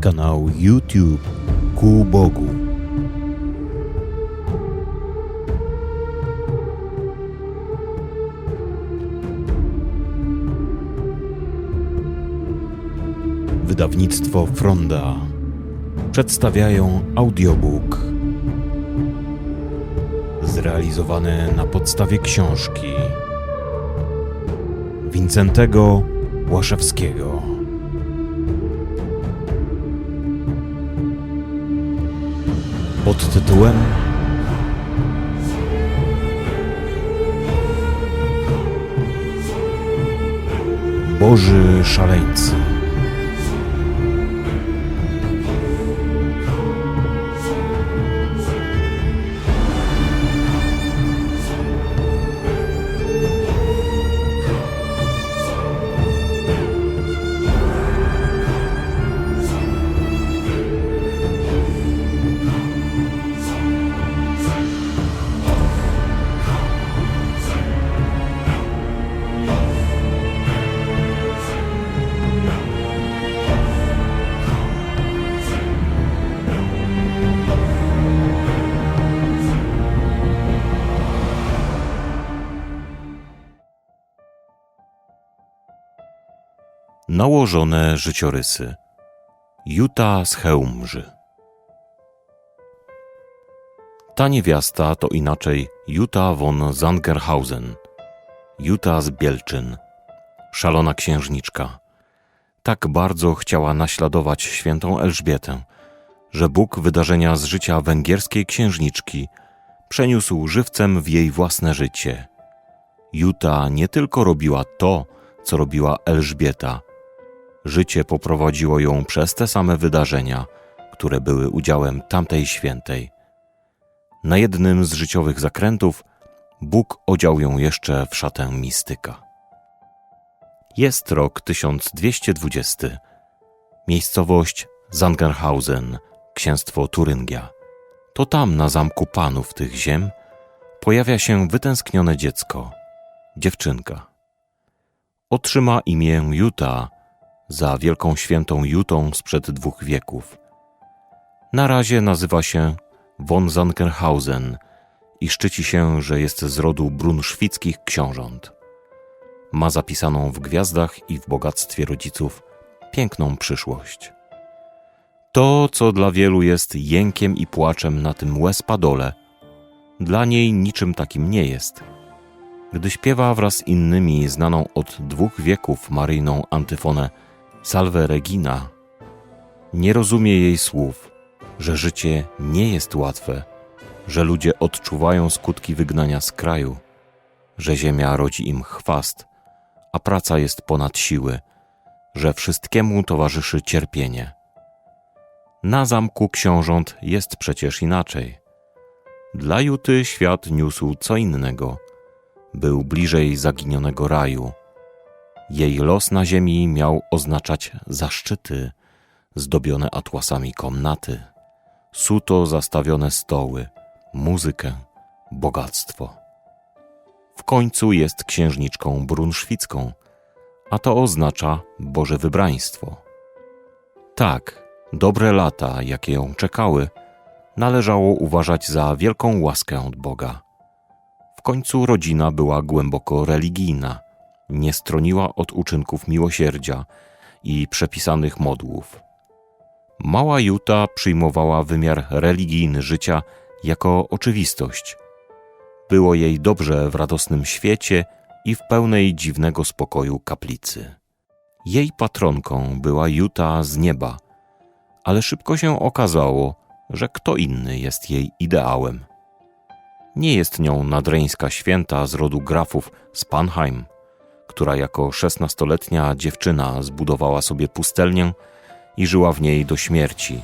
Kanał YouTube Ku Bogu. Wydawnictwo Fronda przedstawiają audiobook zrealizowany na podstawie książki Wincentego Łaszewskiego. Pod tytułem Boży Szaleńcy. Nałożone życiorysy. Juta z Chełmży. Ta niewiasta to inaczej Juta von Zangerhausen, Juta z Bielczyn, szalona księżniczka. Tak bardzo chciała naśladować świętą Elżbietę, że Bóg wydarzenia z życia węgierskiej księżniczki przeniósł żywcem w jej własne życie. Juta nie tylko robiła to, co robiła Elżbieta. Życie poprowadziło ją przez te same wydarzenia, które były udziałem tamtej świętej. Na jednym z życiowych zakrętów Bóg odział ją jeszcze w szatę mistyka. Jest rok 1220. Miejscowość Zangerhausen, księstwo Turyngia. To tam, na zamku panów tych ziem, pojawia się wytęsknione dziecko, dziewczynka. Otrzyma imię Juta za wielką świętą Jutą sprzed dwóch wieków. Na razie nazywa się von Zankerhausen i szczyci się, że jest z rodu brunszwickich książąt. Ma zapisaną w gwiazdach i w bogactwie rodziców piękną przyszłość. To, co dla wielu jest jękiem i płaczem na tym łez-padole, dla niej niczym takim nie jest. Gdy śpiewa wraz z innymi znaną od dwóch wieków maryjną antyfonę Salve Regina, nie rozumie jej słów, że życie nie jest łatwe, że ludzie odczuwają skutki wygnania z kraju, że ziemia rodzi im chwast, a praca jest ponad siły, że wszystkiemu towarzyszy cierpienie. Na zamku książąt jest przecież inaczej. Dla Juty świat niósł co innego. Był bliżej zaginionego raju. Jej los na ziemi miał oznaczać zaszczyty, zdobione atłasami komnaty, suto zastawione stoły, muzykę, bogactwo. W końcu jest księżniczką brunszwicką, a to oznacza Boże wybraństwo. Tak, dobre lata, jakie ją czekały, należało uważać za wielką łaskę od Boga. W końcu rodzina była głęboko religijna, nie stroniła od uczynków miłosierdzia i przepisanych modłów. Mała Juta przyjmowała wymiar religijny życia jako oczywistość. Było jej dobrze w radosnym świecie i w pełnej dziwnego spokoju kaplicy. Jej patronką była Juta z nieba, ale szybko się okazało, że kto inny jest jej ideałem. Nie jest nią nadreńska święta z rodu grafów z Panheim, która jako szesnastoletnia dziewczyna zbudowała sobie pustelnię i żyła w niej do śmierci.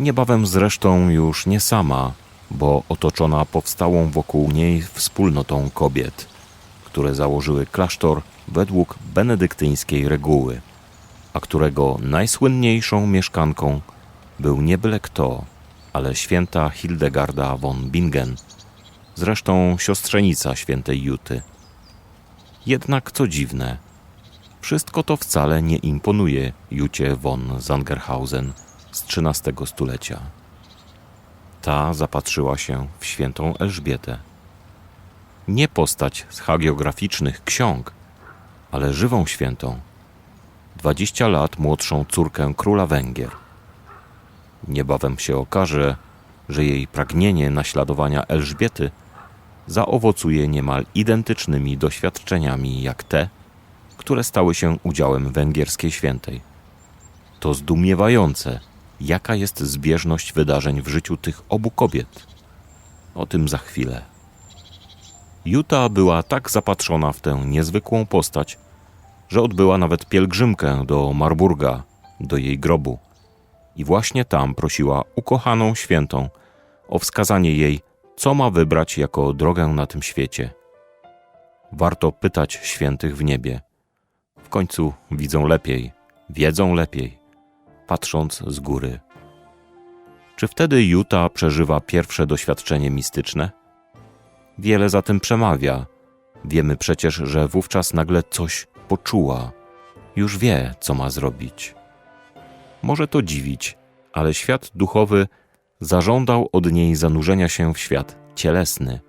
Niebawem zresztą już nie sama, bo otoczona powstałą wokół niej wspólnotą kobiet, które założyły klasztor według benedyktyńskiej reguły, a którego najsłynniejszą mieszkanką był nie byle kto, ale święta Hildegarda von Bingen, zresztą siostrzenica świętej Juty. Jednak co dziwne, wszystko to wcale nie imponuje Jucie von Zangerhausen, z XIII stulecia. Ta zapatrzyła się w świętą Elżbietę. Nie postać z hagiograficznych ksiąg, ale żywą świętą, dwadzieścia lat młodszą córkę króla Węgier. Niebawem się okaże, że jej pragnienie naśladowania Elżbiety zaowocuje niemal identycznymi doświadczeniami jak te, które stały się udziałem węgierskiej świętej. To zdumiewające, jaka jest zbieżność wydarzeń w życiu tych obu kobiet. O tym za chwilę. Juta była tak zapatrzona w tę niezwykłą postać, że odbyła nawet pielgrzymkę do Marburga, do jej grobu. I właśnie tam prosiła ukochaną świętą o wskazanie jej, co ma wybrać jako drogę na tym świecie. Warto pytać świętych w niebie. W końcu widzą lepiej, wiedzą lepiej, patrząc z góry. Czy wtedy Juta przeżywa pierwsze doświadczenie mistyczne? Wiele za tym przemawia. Wiemy przecież, że wówczas nagle coś poczuła. Już wie, co ma zrobić. Może to dziwić, ale świat duchowy zażądał od niej zanurzenia się w świat cielesny.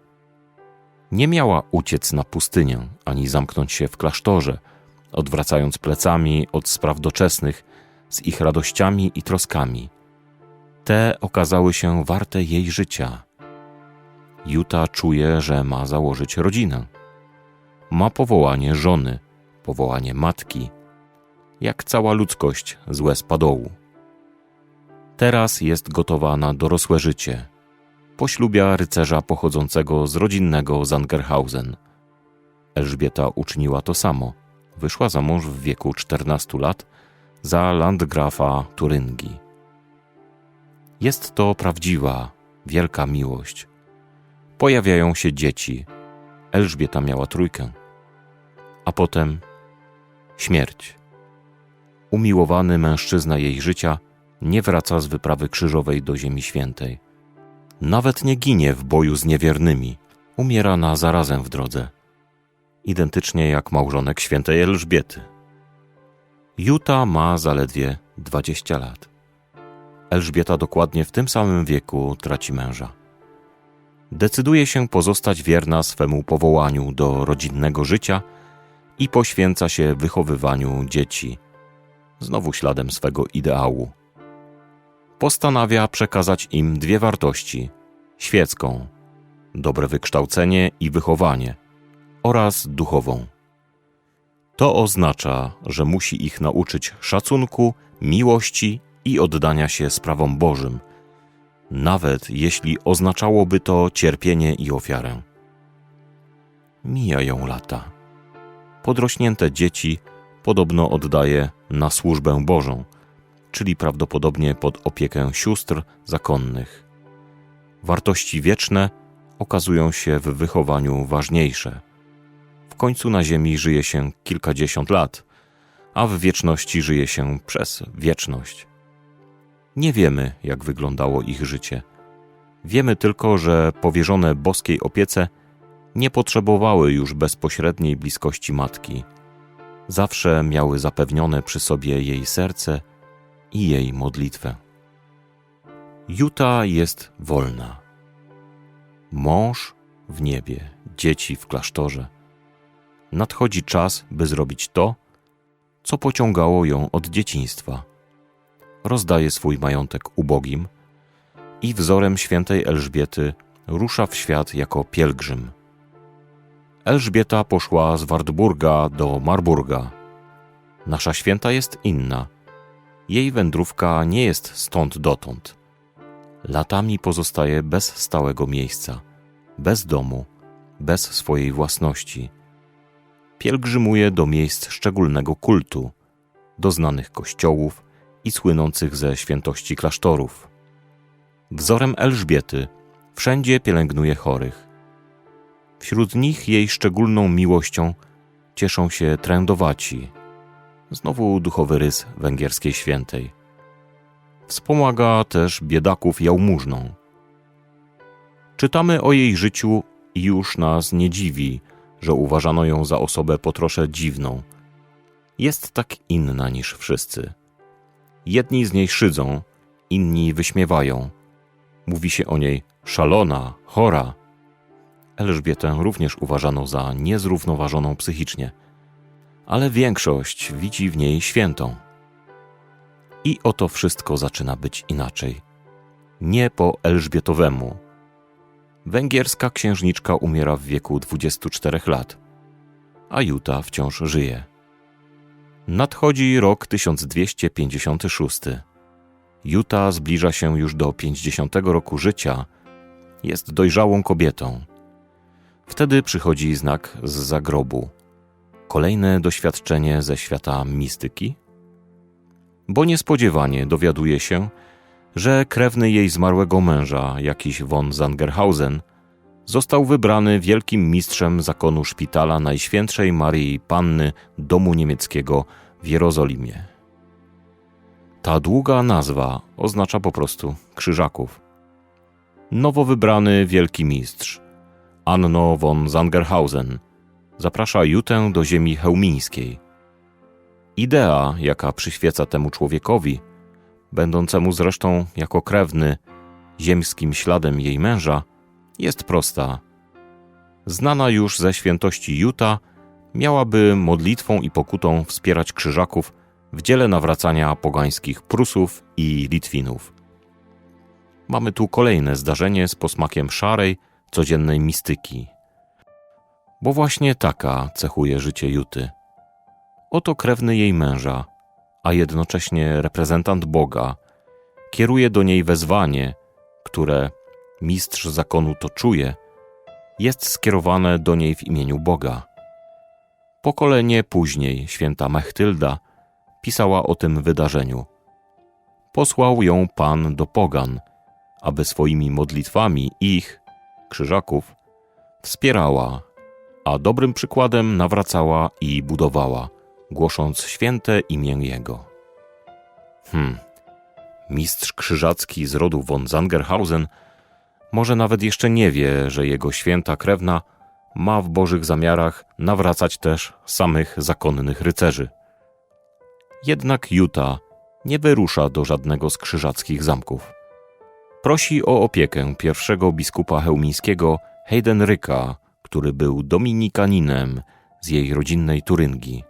Nie miała uciec na pustynię, ani zamknąć się w klasztorze, odwracając plecami od spraw doczesnych z ich radościami i troskami. Te okazały się warte jej życia. Juta czuje, że ma założyć rodzinę. Ma powołanie żony, powołanie matki, jak cała ludzkość z łez padołu. Teraz jest gotowa na dorosłe życie. Poślubia rycerza pochodzącego z rodzinnego Zangerhausen. Elżbieta uczyniła to samo. Wyszła za mąż w wieku 14 lat za landgrafa Turyngii. Jest to prawdziwa, wielka miłość. Pojawiają się dzieci. Elżbieta miała trójkę. A potem śmierć. Umiłowany mężczyzna jej życia nie wraca z wyprawy krzyżowej do Ziemi Świętej. Nawet nie ginie w boju z niewiernymi, umiera na zarazem w drodze. Identycznie jak małżonek świętej Elżbiety. Juta ma zaledwie 20 lat. Elżbieta dokładnie w tym samym wieku traci męża. Decyduje się pozostać wierna swemu powołaniu do rodzinnego życia i poświęca się wychowywaniu dzieci, znowu śladem swego ideału. Postanawia przekazać im dwie wartości: świecką, dobre wykształcenie i wychowanie, oraz duchową. To oznacza, że musi ich nauczyć szacunku, miłości i oddania się sprawom Bożym, nawet jeśli oznaczałoby to cierpienie i ofiarę. Mijają lata. Podrośnięte dzieci podobno oddaje na służbę Bożą, czyli prawdopodobnie pod opiekę sióstr zakonnych. Wartości wieczne okazują się w wychowaniu ważniejsze. W końcu na Ziemi żyje się kilkadziesiąt lat, a w wieczności żyje się przez wieczność. Nie wiemy, jak wyglądało ich życie. Wiemy tylko, że powierzone boskiej opiece nie potrzebowały już bezpośredniej bliskości matki. Zawsze miały zapewnione przy sobie jej serce i jej modlitwę. Juta jest wolna. Mąż w niebie, dzieci w klasztorze. Nadchodzi czas, by zrobić to, co pociągało ją od dzieciństwa. Rozdaje swój majątek ubogim i wzorem świętej Elżbiety rusza w świat jako pielgrzym. Elżbieta poszła z Wartburga do Marburga. Nasza święta jest inna. Jej wędrówka nie jest stąd dotąd. Latami pozostaje bez stałego miejsca, bez domu, bez swojej własności. Pielgrzymuje do miejsc szczególnego kultu, do znanych kościołów i słynących ze świętości klasztorów. Wzorem Elżbiety wszędzie pielęgnuje chorych. Wśród nich jej szczególną miłością cieszą się trędowaci, znowu duchowy rys węgierskiej świętej. Wspomaga też biedaków jałmużną. Czytamy o jej życiu i już nas nie dziwi, że uważano ją za osobę po trosze dziwną. Jest tak inna niż wszyscy. Jedni z niej szydzą, inni wyśmiewają. Mówi się o niej szalona, chora. Elżbietę również uważano za niezrównoważoną psychicznie, ale większość widzi w niej świętą. I oto wszystko zaczyna być inaczej. Nie po Elżbietowemu. Węgierska księżniczka umiera w wieku 24 lat, a Juta wciąż żyje. Nadchodzi rok 1256. Juta zbliża się już do 50 roku życia, jest dojrzałą kobietą. Wtedy przychodzi znak z zagrobu. Kolejne doświadczenie ze świata mistyki? Bo niespodziewanie dowiaduje się, że krewny jej zmarłego męża, jakiś von Zangerhausen, został wybrany wielkim mistrzem zakonu szpitala Najświętszej Marii Panny Domu Niemieckiego w Jerozolimie. Ta długa nazwa oznacza po prostu krzyżaków. Nowo wybrany wielki mistrz, Anno von Zangerhausen, zaprasza Jutę do ziemi chełmińskiej. Idea, jaka przyświeca temu człowiekowi, będącemu zresztą jako krewny ziemskim śladem jej męża, jest prosta. Znana już ze świętości Juta, miałaby modlitwą i pokutą wspierać krzyżaków w dziele nawracania pogańskich Prusów i Litwinów. Mamy tu kolejne zdarzenie z posmakiem szarej, codziennej mistyki. Bo właśnie taka cechuje życie Juty. Oto krewny jej męża, a jednocześnie reprezentant Boga, kieruje do niej wezwanie, które mistrz zakonu to czuje, jest skierowane do niej w imieniu Boga. Pokolenie później święta Mechtylda pisała o tym wydarzeniu. Posłał ją Pan do pogan, aby swoimi modlitwami ich, krzyżaków, wspierała, a dobrym przykładem nawracała i budowała, głosząc święte imię Jego. Hmm, mistrz krzyżacki z rodu von Zangerhausen może nawet jeszcze nie wie, że jego święta krewna ma w bożych zamiarach nawracać też samych zakonnych rycerzy. Jednak Juta nie wyrusza do żadnego z krzyżackich zamków. Prosi o opiekę pierwszego biskupa chełmińskiego Heidenryka, który był dominikaninem z jej rodzinnej Turyngii.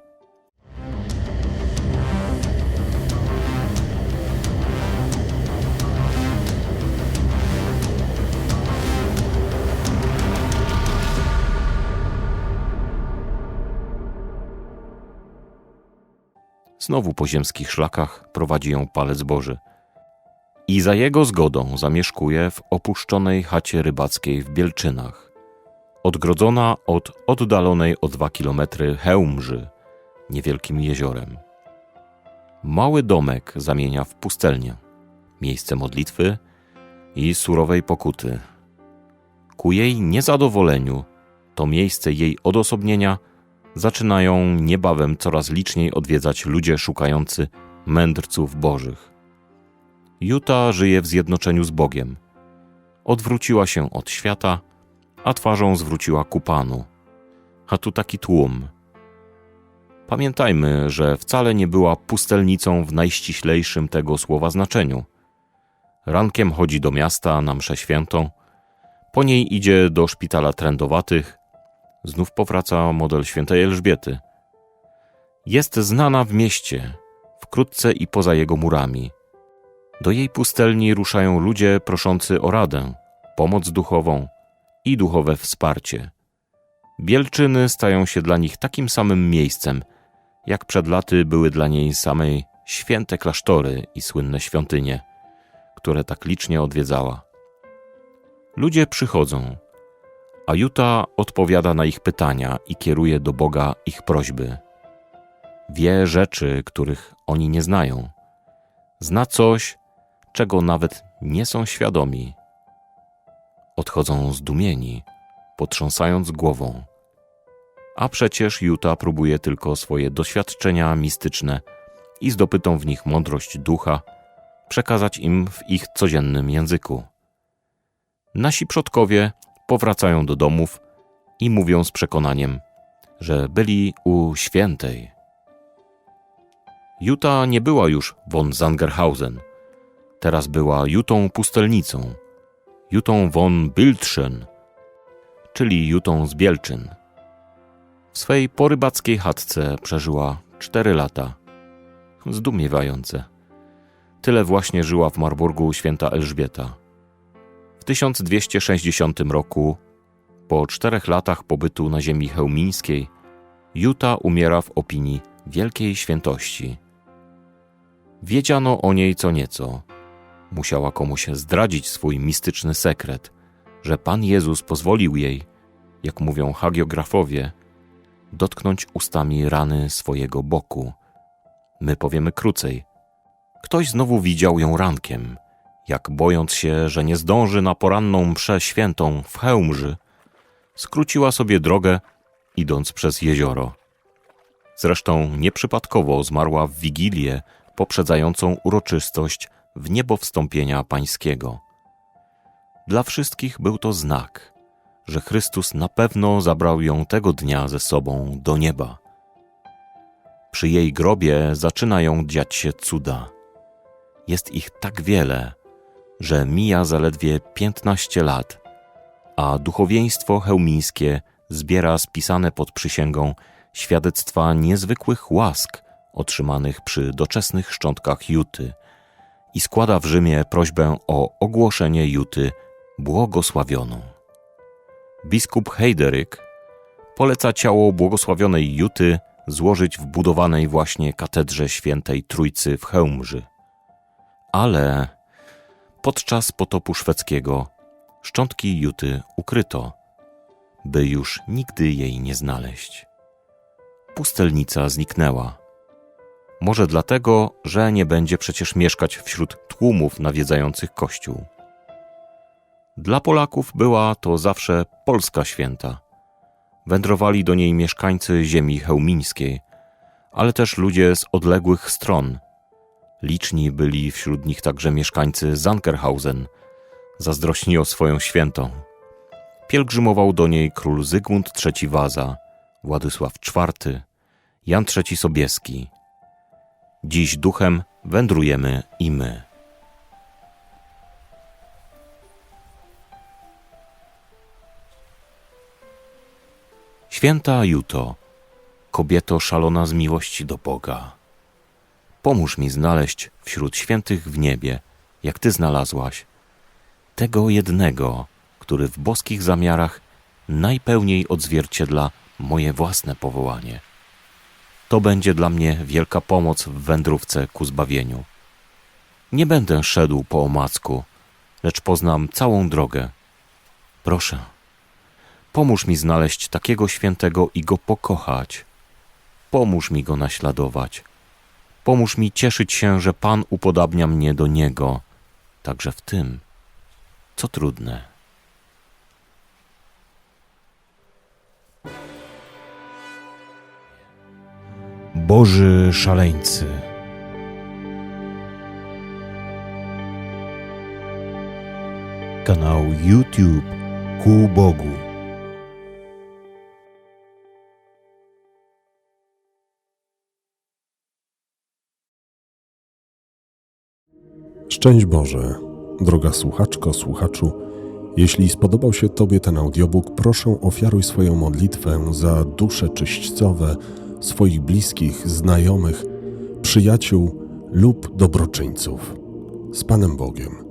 Znowu po ziemskich szlakach prowadzi ją palec Boży. I za jego zgodą zamieszkuje w opuszczonej chacie rybackiej w Bielczynach, odgrodzona od oddalonej o dwa kilometry Hełmży, niewielkim jeziorem. Mały domek zamienia w pustelnię, miejsce modlitwy i surowej pokuty. Ku jej niezadowoleniu to miejsce jej odosobnienia zaczynają niebawem coraz liczniej odwiedzać ludzie szukający mędrców bożych. Juta żyje w zjednoczeniu z Bogiem. Odwróciła się od świata, a twarzą zwróciła ku Panu. A tu taki tłum. Pamiętajmy, że wcale nie była pustelnicą w najściślejszym tego słowa znaczeniu. Rankiem chodzi do miasta na mszę świętą, po niej idzie do szpitala trędowatych, Znów powraca model świętej Elżbiety. Jest znana w mieście, wkrótce i poza jego murami. Do jej pustelni ruszają ludzie proszący o radę, pomoc duchową i duchowe wsparcie. Bielczyny stają się dla nich takim samym miejscem, jak przed laty były dla niej samej święte klasztory i słynne świątynie, które tak licznie odwiedzała. Ludzie przychodzą, a Juta odpowiada na ich pytania i kieruje do Boga ich prośby. Wie rzeczy, których oni nie znają. Zna coś, czego nawet nie są świadomi. Odchodzą zdumieni, potrząsając głową. A przecież Juta próbuje tylko swoje doświadczenia mistyczne i zdobytą w nich mądrość ducha przekazać im w ich codziennym języku. Nasi przodkowie powracają do domów i mówią z przekonaniem, że byli u świętej. Juta nie była już von Zangerhausen. Teraz była Jutą pustelnicą, Jutą von Bildschen, czyli Jutą z Bielczyn. W swej porybackiej chatce przeżyła cztery lata. Zdumiewające. Tyle właśnie żyła w Marburgu święta Elżbieta. W 1260 roku, po czterech latach pobytu na ziemi chełmińskiej, Juta umiera w opinii wielkiej świętości. Wiedziano o niej co nieco. Musiała komuś zdradzić swój mistyczny sekret, że Pan Jezus pozwolił jej, jak mówią hagiografowie, dotknąć ustami rany swojego boku. My powiemy krócej. Ktoś znowu widział ją rankiem, jak bojąc się, że nie zdąży na poranną mszę świętą w Chełmży, skróciła sobie drogę, idąc przez jezioro. Zresztą nieprzypadkowo zmarła w Wigilię poprzedzającą uroczystość w niebo wstąpienia pańskiego. Dla wszystkich był to znak, że Chrystus na pewno zabrał ją tego dnia ze sobą do nieba. Przy jej grobie zaczynają dziać się cuda. Jest ich tak wiele, że mija zaledwie 15 lat, a duchowieństwo chełmińskie zbiera spisane pod przysięgą świadectwa niezwykłych łask otrzymanych przy doczesnych szczątkach Juty i składa w Rzymie prośbę o ogłoszenie Juty błogosławioną. Biskup Heideryk poleca ciało błogosławionej Juty złożyć w budowanej właśnie katedrze świętej Trójcy w Chełmży. Ale podczas potopu szwedzkiego szczątki Juty ukryto, by już nigdy jej nie znaleźć. Pustelnica zniknęła. Może dlatego, że nie będzie przecież mieszkać wśród tłumów nawiedzających kościół. Dla Polaków była to zawsze polska święta. Wędrowali do niej mieszkańcy ziemi chełmińskiej, ale też ludzie z odległych stron. Liczni byli wśród nich także mieszkańcy Zankerhausen, zazdrośni o swoją świętą. Pielgrzymował do niej król Zygmunt III Waza, Władysław IV, Jan III Sobieski. Dziś duchem wędrujemy i my. Święta Juto, kobieto szalona z miłości do Boga, pomóż mi znaleźć wśród świętych w niebie, jak Ty znalazłaś, tego jednego, który w boskich zamiarach najpełniej odzwierciedla moje własne powołanie. To będzie dla mnie wielka pomoc w wędrówce ku zbawieniu. Nie będę szedł po omacku, lecz poznam całą drogę. Proszę, pomóż mi znaleźć takiego świętego i go pokochać. Pomóż mi go naśladować. Pomóż mi cieszyć się, że Pan upodabnia mnie do Niego, także w tym, co trudne. Boży szaleńcy. Kanał YouTube Ku Bogu. Szczęść Boże, droga słuchaczko, słuchaczu. Jeśli spodobał się Tobie ten audiobook, proszę ofiaruj swoją modlitwę za dusze czyśćcowe swoich bliskich, znajomych, przyjaciół lub dobroczyńców. Z Panem Bogiem.